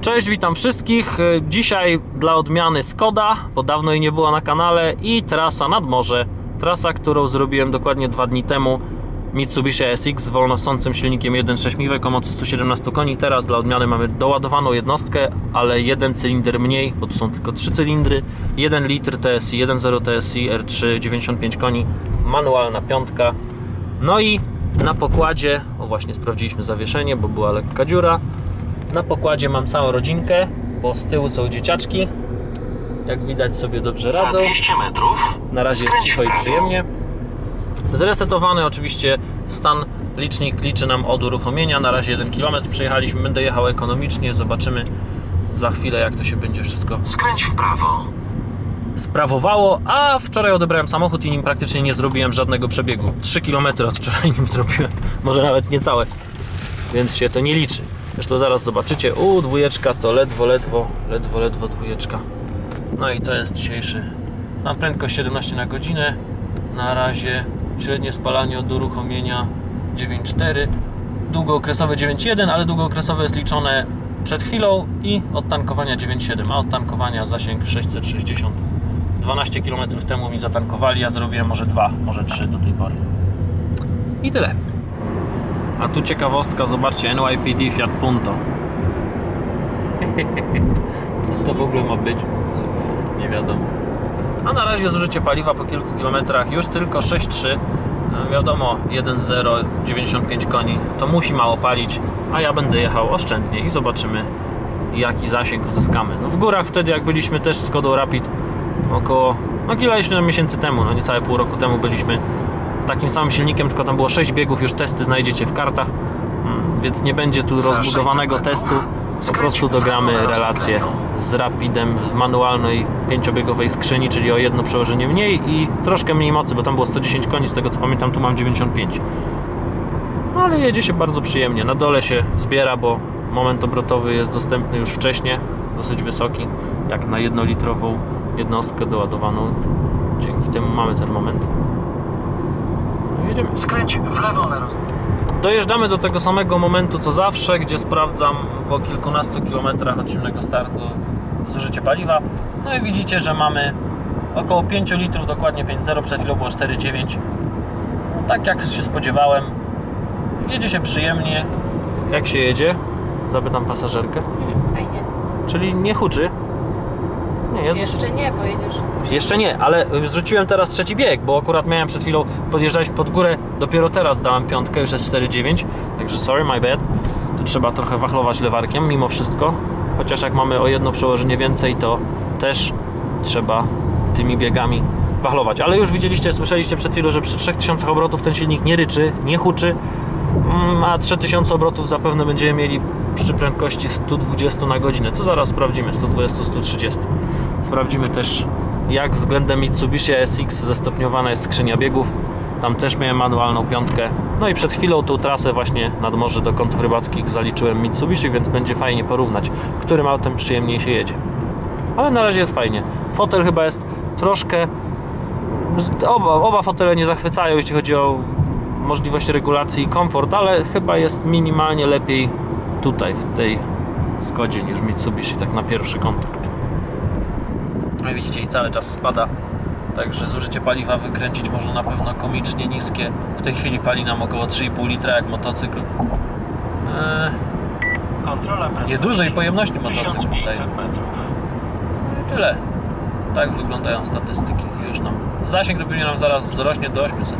Cześć, witam wszystkich. E, Dzisiaj dla odmiany Skoda, bo dawno jej nie było na kanale i trasa nad morze. Trasa, którą zrobiłem dokładnie dwa dni temu. Mitsubishi SX z wolnosącym silnikiem 1.6 miwek o mocy 117 koni. Teraz dla odmiany mamy doładowaną jednostkę, ale jeden cylinder mniej, bo tu są tylko trzy cylindry. 1 litr TSI, 1.0 TSI, R3, 95 koni, manualna piątka. No i na pokładzie, o właśnie sprawdziliśmy zawieszenie, bo była lekka dziura. Na pokładzie mam całą rodzinkę, bo z tyłu są dzieciaczki. Jak widać sobie dobrze Za radzą. 200 metrów Na razie jest cicho i przyjemnie. Zresetowany oczywiście stan licznik liczy nam od uruchomienia. Na razie 1 km przejechaliśmy. Będę jechał ekonomicznie. Zobaczymy za chwilę jak to się będzie wszystko Skręć w prawo. Sprawowało. A wczoraj odebrałem samochód i nim praktycznie nie zrobiłem żadnego przebiegu. 3 km od wczoraj nim zrobiłem. Może nawet niecałe. Więc się to nie liczy. Zresztą zaraz zobaczycie. U, dwójeczka to ledwo, ledwo, ledwo, ledwo dwójeczka. No i to jest dzisiejszy. Na prędkość 17 na godzinę. Na razie średnie spalanie od uruchomienia 9,4. Długookresowe 9,1, ale długookresowe jest liczone przed chwilą i od tankowania 9,7, a od tankowania zasięg 660. 12 km temu mi zatankowali, ja zrobiłem może 2, może 3 do tej pory. I tyle. A tu ciekawostka, zobaczcie, NYPD Fiat Punto. Co to w ogóle ma być? Nie wiadomo. A na razie zużycie paliwa po kilku kilometrach już tylko 6,3. No wiadomo, 1,0, 95 koni. To musi mało palić, a ja będę jechał oszczędnie i zobaczymy jaki zasięg uzyskamy. No w górach wtedy jak byliśmy też z Kodą Rapid około, no kilka miesięcy temu, no niecałe pół roku temu byliśmy takim samym silnikiem, tylko tam było 6 biegów, już testy znajdziecie w kartach, Mm, więc nie będzie tu rozbudowanego 600 testu, po prostu dogramy relację z Rapidem w manualnej pięciobiegowej skrzyni, czyli o jedno przełożenie mniej i troszkę mniej mocy, bo tam było 110 koni, z tego co pamiętam tu mam 95. No ale jedzie się bardzo przyjemnie, na dole się zbiera, bo moment obrotowy jest dostępny już wcześniej, dosyć wysoki, jak na jednolitrową jednostkę doładowaną. Dzięki temu mamy ten moment. No i jedziemy. Skręć w lewo na roz... Dojeżdżamy do tego samego momentu co zawsze, gdzie sprawdzam po kilkunastu kilometrach od zimnego startu zużycie paliwa. No i widzicie, że mamy około 5 litrów, dokładnie 5,0, przed chwilą było 4,9. No, tak jak się spodziewałem. Jedzie się przyjemnie. Jak się jedzie? Zapytam pasażerkę. Fajnie. Czyli nie huczy? Nie, Jeszcze nie, pojedziesz. jeszcze nie, ale zrzuciłem teraz trzeci bieg, bo akurat miałem przed chwilą podjeżdżać pod górę, dopiero teraz dałem piątkę, już jest 4,9, także sorry, my bad. Tu trzeba trochę wachlować lewarkiem mimo wszystko, chociaż jak mamy o jedno przełożenie więcej, to też trzeba tymi biegami wachlować. Ale już widzieliście, słyszeliście przed chwilą, że przy 3000 obrotów ten silnik nie ryczy, nie huczy, Mm, a 3000 obrotów zapewne będziemy mieli przy prędkości 120 na godzinę, co zaraz sprawdzimy, 120-130. Sprawdzimy też jak względem Mitsubishi SX zestopniowana jest skrzynia biegów. Tam też miałem manualną piątkę. No i przed chwilą tą trasę właśnie nad morze do kątów rybackich zaliczyłem Mitsubishi, więc będzie fajnie porównać, którym autem przyjemniej się jedzie. Ale na razie jest fajnie. Fotel chyba jest troszkę... Oba, oba fotele nie zachwycają, jeśli chodzi o możliwość regulacji i komfort, ale chyba jest minimalnie lepiej tutaj, w tej Skodzie niż Mitsubishi, tak na pierwszy kontakt. Widzicie, i cały czas spada. Także zużycie paliwa wykręcić można na pewno komicznie niskie. W tej chwili pali nam około 3,5 litra jak motocykl. Eee, Kontrola prędkości. Niedużej pojemności motocykl 1500 tutaj. metrów. no i tyle. Tak wyglądają statystyki. Już nam zasięg pewnie nam zaraz wzrośnie do 800.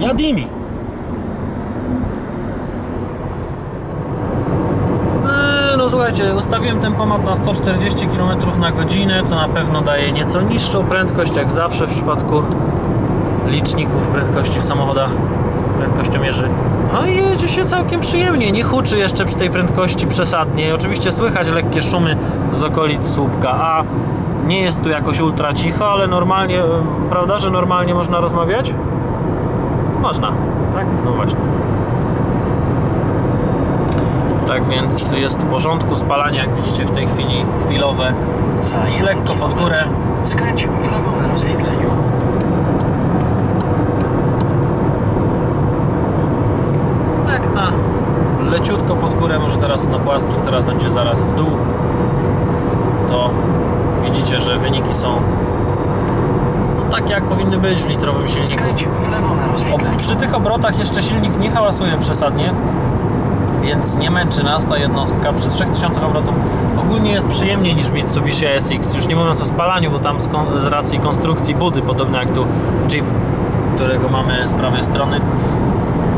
Jadimi. Eee, No słuchajcie, ustawiłem tempomat na 140 km na godzinę, co na pewno daje nieco niższą prędkość, jak zawsze w przypadku liczników prędkości w samochodach prędkościomierzy. No i jedzie się całkiem przyjemnie, nie huczy jeszcze przy tej prędkości przesadnie. Oczywiście słychać lekkie szumy z okolic słupka, a nie jest tu jakoś ultra cicho, ale normalnie, em, prawda, że normalnie można rozmawiać? Można, tak? No właśnie. Tak więc jest w porządku. Spalanie, jak widzicie, w tej chwili chwilowe Za I lekko pod górę. Skręć w lewo na rozwidleniu. Jak na leciutko pod górę, może teraz na płaskim, teraz będzie zaraz w dół. To widzicie, że wyniki są no, takie jak powinny być w litrowym silniku. Skręć w lewo na rozwidleniu. przy tych obrotach jeszcze silnik nie hałasuje przesadnie, więc nie męczy nas ta jednostka. Przy 3000 obrotów ogólnie jest przyjemniej niż Mitsubishi SX. Już nie mówiąc o spalaniu, bo tam z, z racji konstrukcji budy, podobnie jak tu Jeep, którego mamy z prawej strony.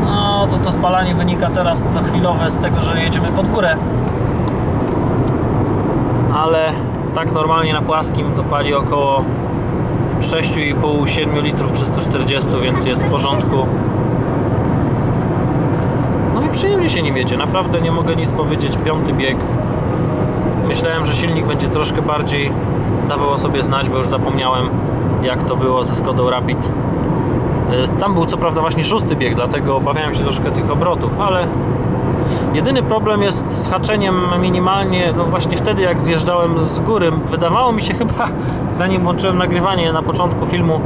No to to spalanie wynika teraz to chwilowe z tego, że jedziemy pod górę. Ale tak normalnie na płaskim to pali około 6,5-7 litrów przy 140, więc jest w porządku. Przyjemnie się nim jedzie, naprawdę nie mogę nic powiedzieć. Piąty bieg. Myślałem, że silnik będzie troszkę bardziej dawał o sobie znać, bo już zapomniałem jak to było ze Skodą Rapid. Y, Tam był co prawda właśnie szósty bieg, dlatego obawiałem się troszkę tych obrotów, ale jedyny problem jest z haczeniem minimalnie, no właśnie wtedy jak zjeżdżałem z góry, wydawało mi się chyba, zanim włączyłem nagrywanie na początku filmu,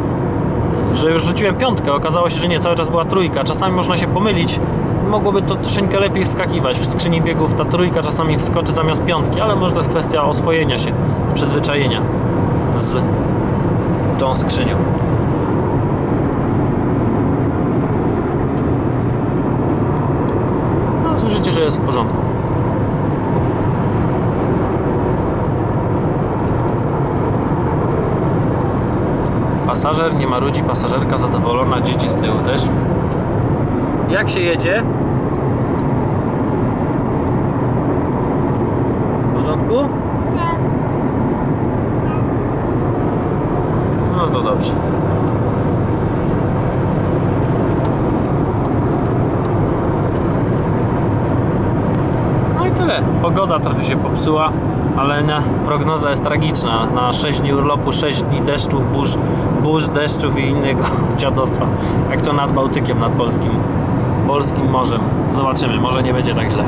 że już rzuciłem piątkę, okazało się, że nie, cały czas była trójka. Czasami można się pomylić, mogłoby to troszeczkę lepiej wskakiwać. W skrzyni biegów ta trójka czasami wskoczy zamiast piątki, ale może to jest kwestia oswojenia się, przyzwyczajenia z tą skrzynią. No, słyszycie, że jest w porządku. Pasażer nie marudzi, pasażerka zadowolona, dzieci z tyłu też. Jak się jedzie? W porządku? No to dobrze. No i tyle. Pogoda trochę się popsuła, ale na, prognoza jest tragiczna. Na 6 dni urlopu, 6 dni deszczów, burz, burz deszczów i innego dziadostwa. Jak to nad Bałtykiem, nad polskim, polskim morzem. Zobaczymy, może nie będzie tak źle.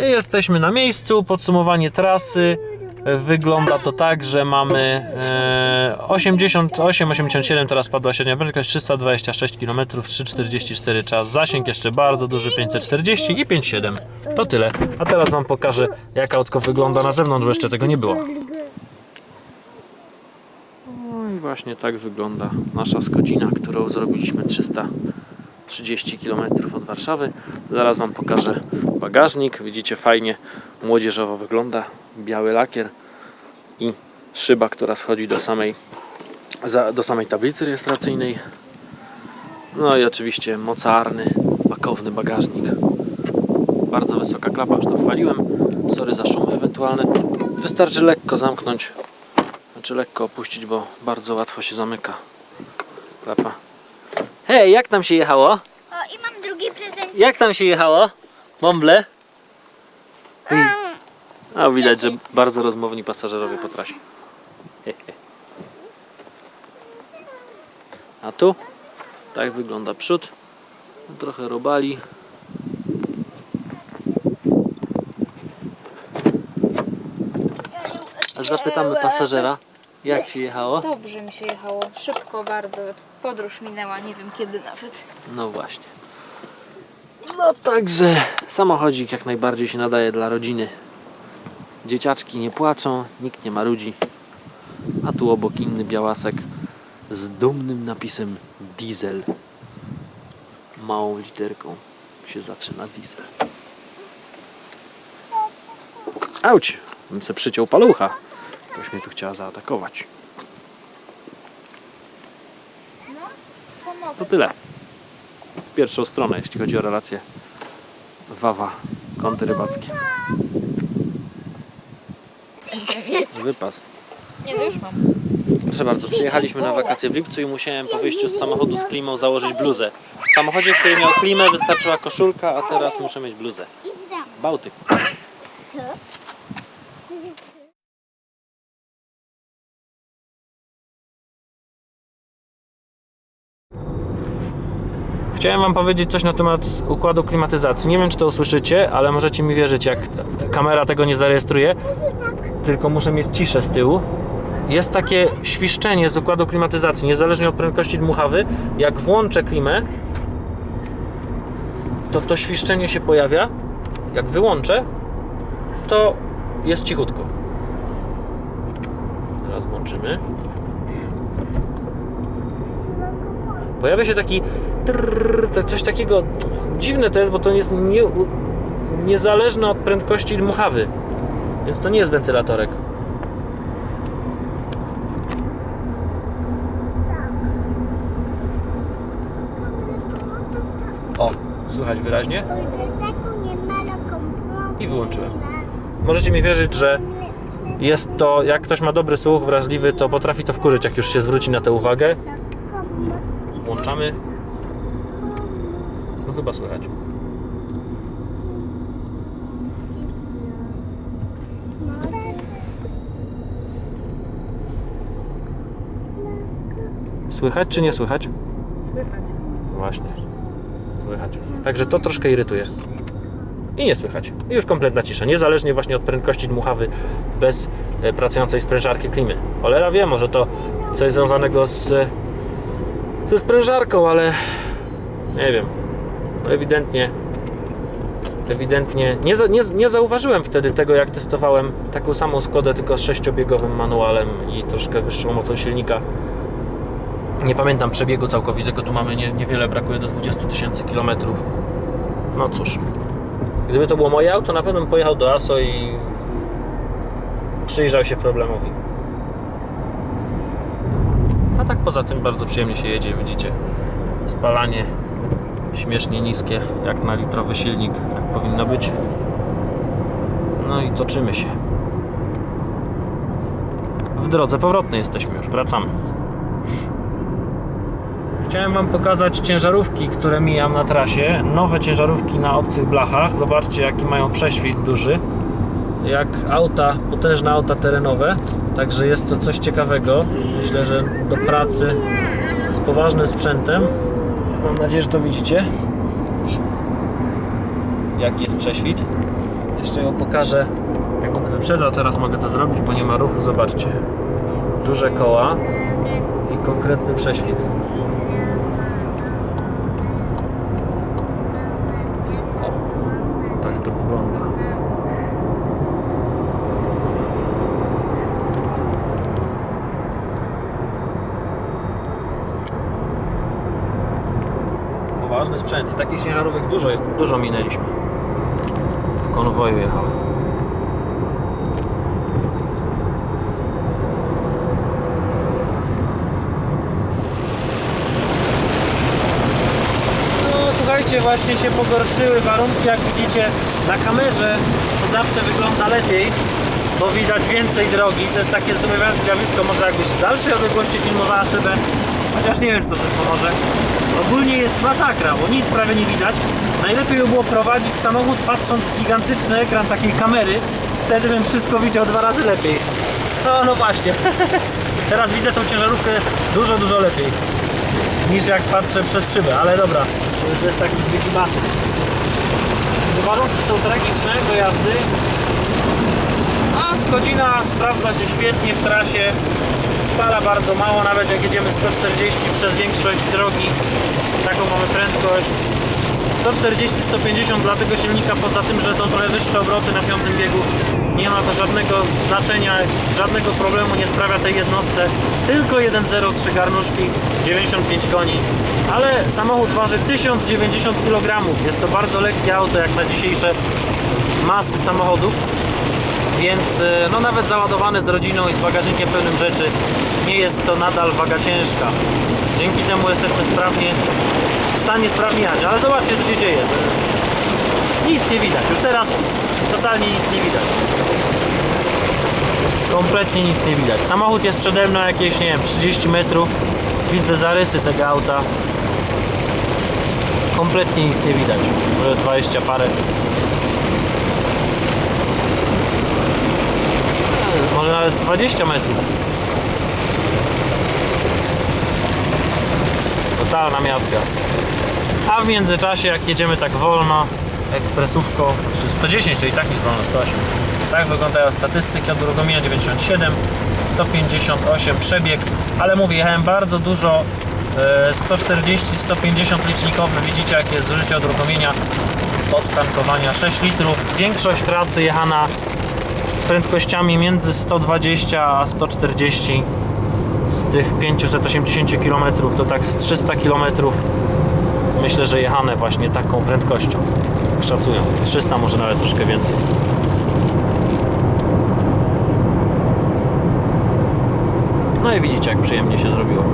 Jesteśmy na miejscu, podsumowanie trasy. Wygląda to tak, że mamy e, 88-87, teraz spadła średnia prędkość 326 km, 3,44 czas, zasięg jeszcze bardzo duży 540 i 5,7. To tyle. A teraz Wam pokażę jak autko wygląda na zewnątrz, bo jeszcze tego nie było. I właśnie tak wygląda nasza Skodzina, którą zrobiliśmy 330 km od Warszawy. Zaraz Wam pokażę bagażnik. Widzicie, fajnie młodzieżowo wygląda. Biały lakier i szyba, która schodzi do samej, do samej tablicy rejestracyjnej. No i oczywiście mocarny, pakowny bagażnik. Bardzo wysoka klapa, już to chwaliłem. Sorry za szumy ewentualne. Wystarczy lekko zamknąć, znaczy lekko opuścić, bo bardzo łatwo się zamyka klapa. Hej, jak tam się jechało? O, i mam drugi prezent. Jak tam się jechało? Bąble? A widać, że bardzo rozmowni pasażerowie po trasie. He, he. A tu? Tak wygląda przód. Trochę robali. Zapytamy pasażera, jak się jechało? Dobrze mi się jechało, szybko bardzo. Podróż minęła, nie wiem kiedy nawet. No właśnie. No także samochodzik jak najbardziej się nadaje dla rodziny. Dzieciaczki nie płaczą, nikt nie marudzi. A tu obok inny białasek z dumnym napisem diesel. Małą literką się zaczyna diesel. Auć! Bym se przyciął palucha. Ktoś mnie tu chciała zaatakować. To tyle w pierwszą stronę, jeśli chodzi o relacje Wawa, kąty rybackie. Wypas. Nie, to już mam. Proszę bardzo, przyjechaliśmy na wakacje w lipcu i musiałem po wyjściu z samochodu z klimą założyć bluzę. W samochodzie, który miał klimę, wystarczyła koszulka, a teraz muszę mieć bluzę. Bałtyk. Chciałem Wam powiedzieć coś na temat układu klimatyzacji. Nie wiem, czy to usłyszycie, ale możecie mi wierzyć, jak kamera tego nie zarejestruje. Tylko muszę mieć ciszę z tyłu. Jest takie świszczenie z układu klimatyzacji, niezależnie od prędkości dmuchawy. Jak włączę klimę, to to świszczenie się pojawia. Jak wyłączę, to jest cichutko. Teraz włączymy. Pojawia się taki trrr, tak- coś takiego dziwne to jest, bo to jest nie, niezależne od prędkości dmuchawy. Więc to nie jest wentylatorek. O, słychać wyraźnie. I wyłączyłem. Możecie mi wierzyć, że jest to, jak ktoś ma dobry słuch, wrażliwy, to potrafi to wkurzyć, jak już się zwróci na tę uwagę. Włączamy. Chyba słychać. Słychać czy nie słychać? Słychać. Właśnie. Słychać. Także to troszkę irytuje. I nie słychać. I już kompletna cisza. Niezależnie właśnie od prędkości dmuchawy bez e, pracującej sprężarki klimy. Cholera wie, może to coś związanego z, ze sprężarką, ale nie wiem. Ewidentnie ewidentnie nie, nie, nie zauważyłem wtedy tego, jak testowałem taką samą Skodę, tylko z sześciobiegowym manualem i troszkę wyższą mocą silnika. Nie pamiętam przebiegu całkowitego, tu mamy nie, niewiele, brakuje do 20 tysięcy kilometrów. No cóż, gdyby to było moje auto, na pewno bym pojechał do ASO i przyjrzał się problemowi. A tak poza tym bardzo przyjemnie się jedzie, widzicie. Spalanie śmiesznie niskie, jak na litrowy silnik, jak powinno być. No i toczymy się. W drodze powrotnej jesteśmy już, wracamy. Chciałem Wam pokazać ciężarówki, które mijam na trasie. Nowe ciężarówki na obcych blachach. Zobaczcie, jaki mają prześwit duży. Jak auta, potężne auta terenowe. Także jest to coś ciekawego. Myślę, że do pracy z poważnym sprzętem. Mam nadzieję, że to widzicie. Jaki jest prześwit. Jeszcze ją pokażę. Jak będę wyprzedzał, teraz mogę to zrobić, bo nie ma ruchu. Zobaczcie. Duże koła i konkretny prześwit. Tak to wygląda. Poważny sprzęt i takich ciężarówek dużo, dużo minęliśmy. W konwoju jechały. No słuchajcie, właśnie się pogorszyły warunki, jak widzicie na kamerze to zawsze wygląda lepiej, bo widać więcej drogi, to jest takie zdumiewające zjawisko, może jakbyś z dalszej odległości filmowała szybę, chociaż nie wiem czy to coś pomoże. Ogólnie jest masakra, bo nic prawie nie widać. Najlepiej by było prowadzić samochód patrząc w gigantyczny ekran takiej kamery, wtedy bym wszystko widział dwa razy lepiej. No, no właśnie. Teraz widzę tą ciężarówkę dużo, dużo lepiej niż jak patrzę przez szybę, ale dobra, to już jest taki zwykły basen. Warunki są tragiczne do jazdy, a godzina sprawdza się świetnie w trasie, spala bardzo mało, nawet jak jedziemy 140 przez większość drogi, taką mamy prędkość. 140-150 dla tego silnika, poza tym, że są trochę wyższe obroty na piątym biegu, nie ma to żadnego znaczenia, żadnego problemu nie sprawia tej jednostce. Tylko 1.03 garnuszki, 95 koni. Ale samochód waży 1090 kg. Jest to bardzo lekkie auto jak na dzisiejsze masy samochodów. Więc e, no nawet załadowany z rodziną i z bagażnikiem pełnym rzeczy nie jest to nadal waga ciężka. Dzięki temu jesteśmy sprawnie w stanie sprawnie. Ale zobaczcie co się dzieje. Nic nie widać. Już teraz totalnie nic nie widać. Kompletnie nic nie widać. Samochód jest przede mną jakieś, nie wiem, 30 metrów. Widzę zarysy tego auta. Kompletnie nic nie widać. Może 20 parę. Może nawet 20 metrów. Totalna miazga. A w międzyczasie, jak jedziemy tak wolno, ekspresówką, czy 110, to i tak nie wolno, 108. Tak wyglądają statystyki od uruchomienia 97, 158 przebieg, ale mówię, jechałem bardzo dużo, e, 140-150 licznikowy, widzicie jakie jest zużycie od uruchomienia od tankowania 6 litrów. Większość trasy jechana prędkościami między 120 a 140 z tych 580 km to tak z 300 km myślę, że jechane właśnie taką prędkością. Szacują 300 może nawet troszkę więcej. No i widzicie jak przyjemnie się zrobiło.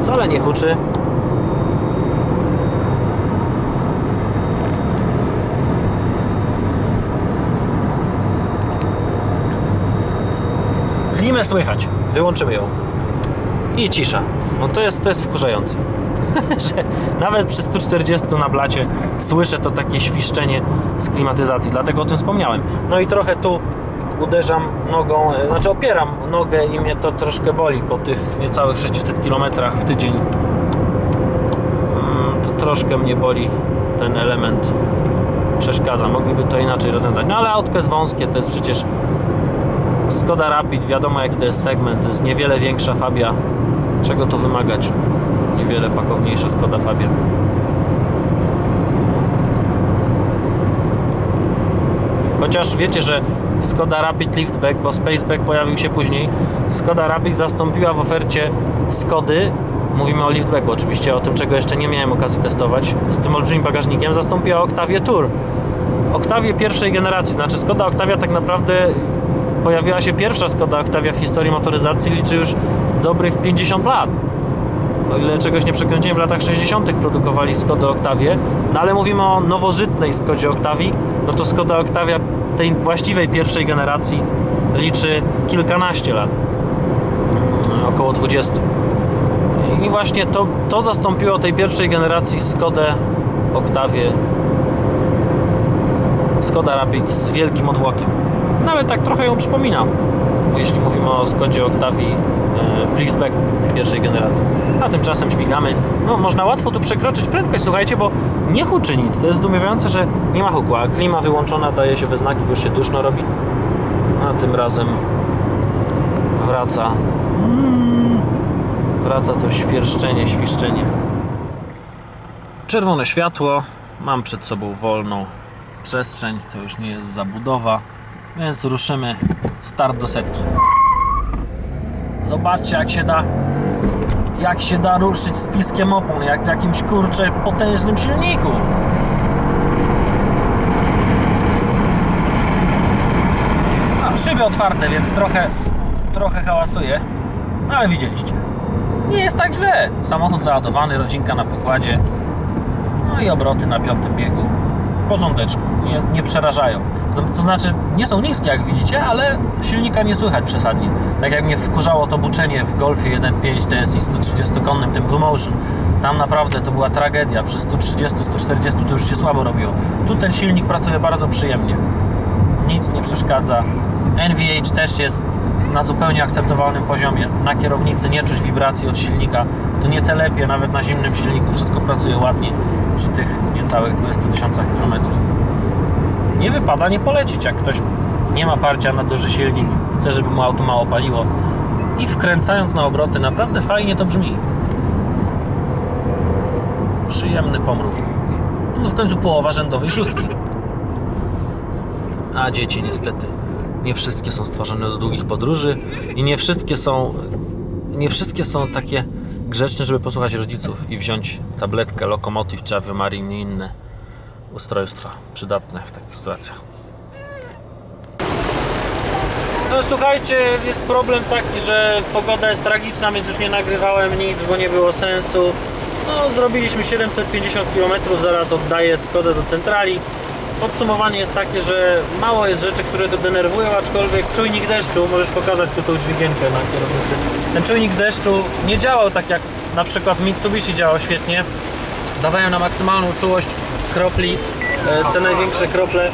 Wcale nie huczy Klimę słychać. Wyłączymy ją. I cisza. No to jest, to jest wkurzające. że nawet przy 140 na blacie słyszę to takie świszczenie z klimatyzacji, dlatego o tym wspomniałem. No i trochę tu uderzam nogą, e, znaczy opieram nogę i mnie to troszkę boli po tych niecałych 600 km w tydzień. Mm, To troszkę mnie boli ten element. Przeszkadza. Mogliby to inaczej rozwiązać. No ale autko jest wąskie, to jest przecież Skoda Rapid, wiadomo jaki to jest segment, to jest niewiele większa Fabia. Czego tu wymagać? Niewiele pakowniejsza Skoda Fabia. Chociaż wiecie, że Skoda Rapid Liftback, bo Spaceback pojawił się później, Skoda Rapid zastąpiła w ofercie Skody, mówimy o liftbacku oczywiście, o tym czego jeszcze nie miałem okazji testować, z tym olbrzymim bagażnikiem, zastąpiła Octavia Tour. Octavia pierwszej generacji, znaczy Skoda Octavia tak naprawdę pojawiła się pierwsza Skoda Octavia w historii motoryzacji, liczy już z dobrych 50 lat. O ile czegoś nie przekręciłem, w latach 60. produkowali Skodę Octavię, no ale mówimy o nowożytnej Skodzie Octavii, no to Skoda Octavia tej właściwej pierwszej generacji liczy kilkanaście lat, Mm, około 20. I właśnie to, to zastąpiło tej pierwszej generacji Skodę Octavię Skoda Rapid z wielkim odwłokiem. Nawet tak trochę ją przypomina, jeśli mówimy o Skodzie Octavii e, w liftbacku pierwszej generacji. A tymczasem śmigamy. No, można łatwo tu przekroczyć prędkość, słuchajcie, bo nie huczy nic. To jest zdumiewające, że nie ma huku, a klima wyłączona daje się we znaki, już się duszno robi. A tym razem wraca mm, wraca to świerszczenie, świszczenie. Czerwone światło, mam przed sobą wolną przestrzeń, to już nie jest zabudowa, więc ruszymy start do setki. Zobaczcie jak się da jak się da ruszyć z piskiem opon, jak w jakimś kurcze potężnym silniku. A, szyby otwarte, więc trochę trochę hałasuje, no ale widzieliście. Nie jest tak źle. Samochód załadowany, rodzinka na pokładzie. No i obroty na piątym biegu. W porządeczku. Nie, nie przerażają. To znaczy, nie są niskie jak widzicie, ale silnika nie słychać przesadnie. Tak jak mnie wkurzało to buczenie w Golfie 1.5 TSI 130-konnym, tym Blue Motion. Tam naprawdę to była tragedia. Przy 130-140 to już się słabo robiło. Tu ten silnik pracuje bardzo przyjemnie. Nic nie przeszkadza. NVH też jest na zupełnie akceptowalnym poziomie. Na kierownicy nie czuć wibracji od silnika. To nie telepie, nawet na zimnym silniku. Wszystko pracuje ładnie przy tych niecałych 20 tysiącach kilometrów. Nie wypada nie polecić, jak ktoś nie ma parcia na duży silnik, chce, żeby mu auto mało paliło i wkręcając na obroty, naprawdę fajnie to brzmi. Przyjemny pomruk. No w końcu połowa rzędowej szóstki. A dzieci niestety nie wszystkie są stworzone do długich podróży i nie wszystkie są nie wszystkie są takie grzeczne, żeby posłuchać rodziców i wziąć tabletkę, lokomotyw czy aviomarin i inne ustrojstwa przydatne w takich sytuacjach. No słuchajcie, jest problem taki, że pogoda jest tragiczna, więc już nie nagrywałem nic, bo nie było sensu. No, zrobiliśmy 750 km, zaraz oddaję Skodę do centrali. Podsumowanie jest takie, że mało jest rzeczy, które to denerwują, aczkolwiek czujnik deszczu, możesz pokazać tu tą dźwigienkę na kierownicy. Ten czujnik deszczu nie działał tak jak na przykład Mitsubishi działał świetnie. Dawałem na maksymalną czułość kropli, e, te największe krople.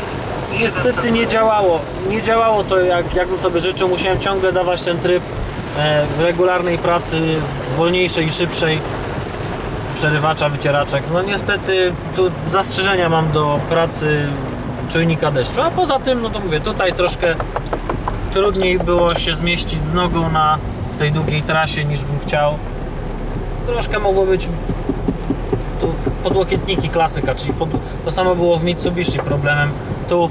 Niestety nie działało. Nie działało to jak, jak bym sobie życzył. Musiałem ciągle dawać ten tryb e, w regularnej pracy, wolniejszej i szybszej przerywacza, wycieraczek. No niestety tu zastrzeżenia mam do pracy czujnika deszczu, a poza tym, no to mówię, tutaj troszkę trudniej było się zmieścić z nogą na tej długiej trasie niż bym chciał. Troszkę mogło być podłokietniki klasyka, czyli pod, to samo było w Mitsubishi problemem. Tu,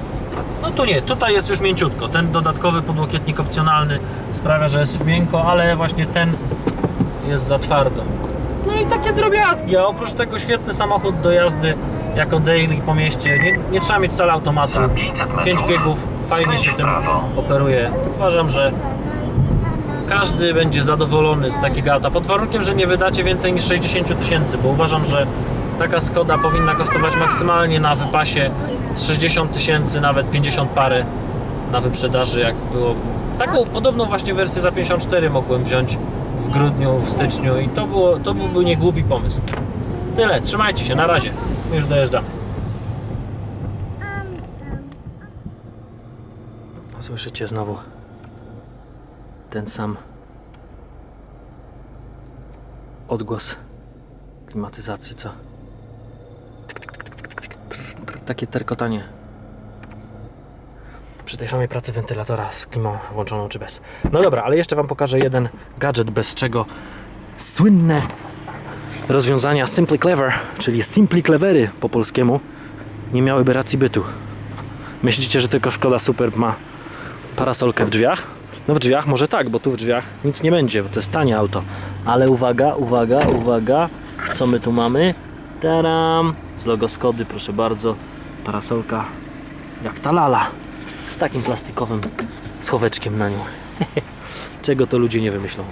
no tu nie, tutaj jest już mięciutko. Ten dodatkowy podłokietnik opcjonalny sprawia, że jest miękko, ale właśnie ten jest za twardo. No i takie drobiazgi, a oprócz tego świetny samochód do jazdy jako daily po mieście. Nie, nie trzeba mieć wcale automatu. Za 500 metrów 5 biegów, fajnie się tym operuje. Uważam, że każdy będzie zadowolony z takiego auta, pod warunkiem, że nie wydacie więcej niż 60 000 tysięcy, bo uważam, że taka Skoda powinna kosztować maksymalnie na wypasie z 60 tysięcy, nawet 50 parę na wyprzedaży, jak było. Taką podobną właśnie wersję za 54 mogłem wziąć w grudniu, w styczniu i to, było, to byłby niegłupi pomysł. Tyle, trzymajcie się, na razie. Już dojeżdżamy. Słyszycie znowu ten sam odgłos klimatyzacji, co? Takie terkotanie. Przy tej samej pracy wentylatora z klimą włączoną czy bez. No dobra, ale jeszcze Wam pokażę jeden gadżet, bez czego słynne rozwiązania Simply Clever, czyli Simply Clevery po polskiemu, nie miałyby racji bytu. Myślicie, że tylko Skoda Superb ma parasolkę w drzwiach? No w drzwiach może tak, bo tu w drzwiach nic nie będzie, bo to jest tanie auto. Ale uwaga, uwaga, uwaga, co my tu mamy? Taram! Z logo Skody, proszę bardzo. Parasolka jak ta lala. Z takim plastikowym schoweczkiem na nią. Czego to ludzie nie wymyślą.